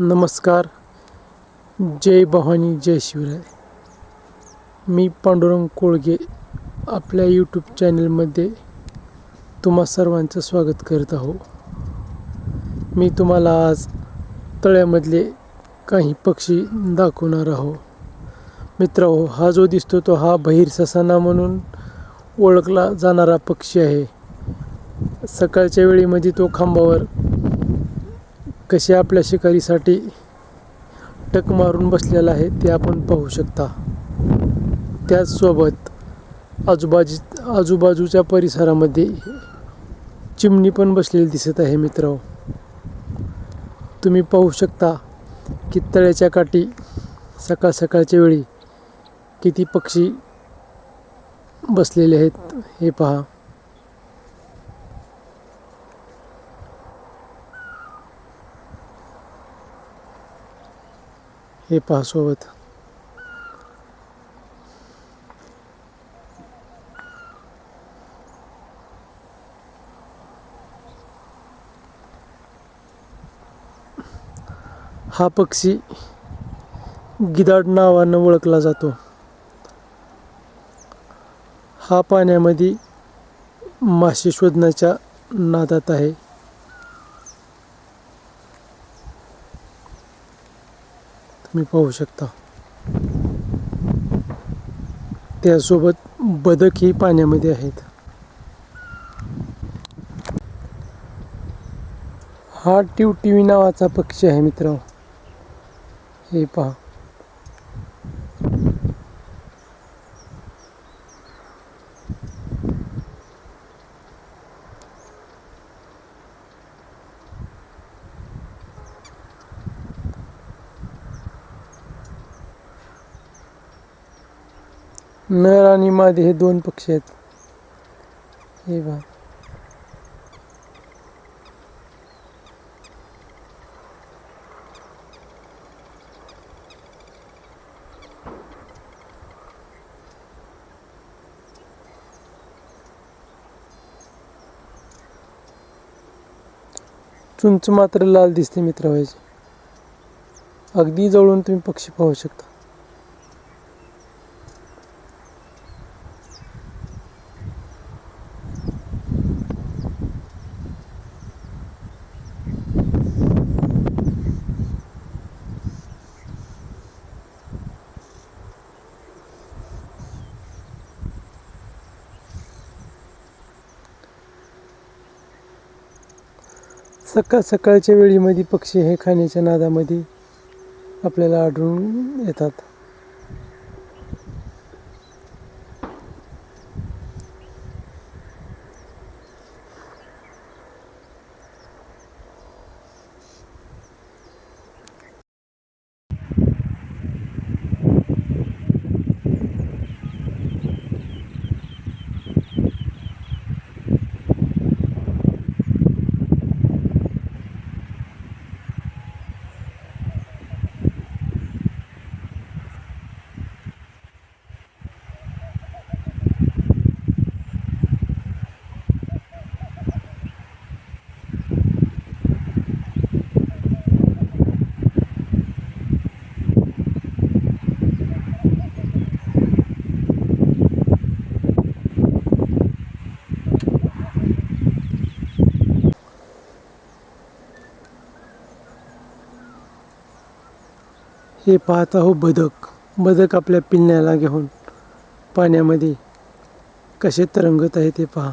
नमस्कार. जय भवानी जय शिवराय. मी पांडुरंग कोळगे आपल्या यूट्यूब चॅनलमध्ये तुम्हा सर्वांचं स्वागत करत आहो. मी तुम्हाला आज तळ्यामधले काही पक्षी दाखवणार आहो. मित्र हा जो दिसतो तो हा बहिर ससाना म्हणून ओळखला जाणारा पक्षी आहे. सकाळच्या वेळेमध्ये तो खांबावर कसे आपल्या शिकारीसाठी टक मारून बसलेला आहे ते आपण पाहू शकता. त्याचसोबत आजूबाजू आजूबाजूच्या परिसरामध्ये चिमणी पण बसलेली दिसत आहे मित्र तुम्ही पाहू शकता की तळ्याच्या काठी सकाळ सकाळच्या वेळी किती पक्षी बसलेले आहेत हे पहा. हे पहा सोबत. हा पक्षी गिदाड नावानं ओळखला जातो. हा पाण्यामध्ये मासे शोधण्याच्या नादात आहे. तुम्ही पाहू शकता. त्यासोबत बदक ही पाण्यामध्ये आहेत. हा टिवटिवी नावाचा पक्षी आहे मित्र हे पहा. नर आणि मादी हे दोन पक्षी आहेत. हे पहा चुंच मात्र लाल दिसते मित्र व्हायचे. अगदी जवळून तुम्ही पक्षी पाहू शकता. सकाळ सकाळच्या वेळीमध्ये पक्षी हे खाण्याच्या नादामध्ये आपल्याला आढळून येतात. हे पाहत आहो बदक बदक आपल्या पिल्ल्याला घेऊन पाण्यामध्ये कसे तरंगत आहे ते पहा.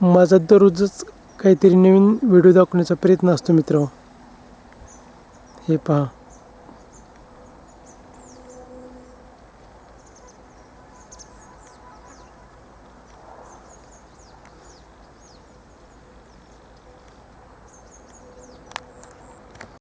माझा दररोजच काहीतरी नवीन व्हिडिओ दाखवण्याचा प्रयत्न असतो मित्र हे पहा.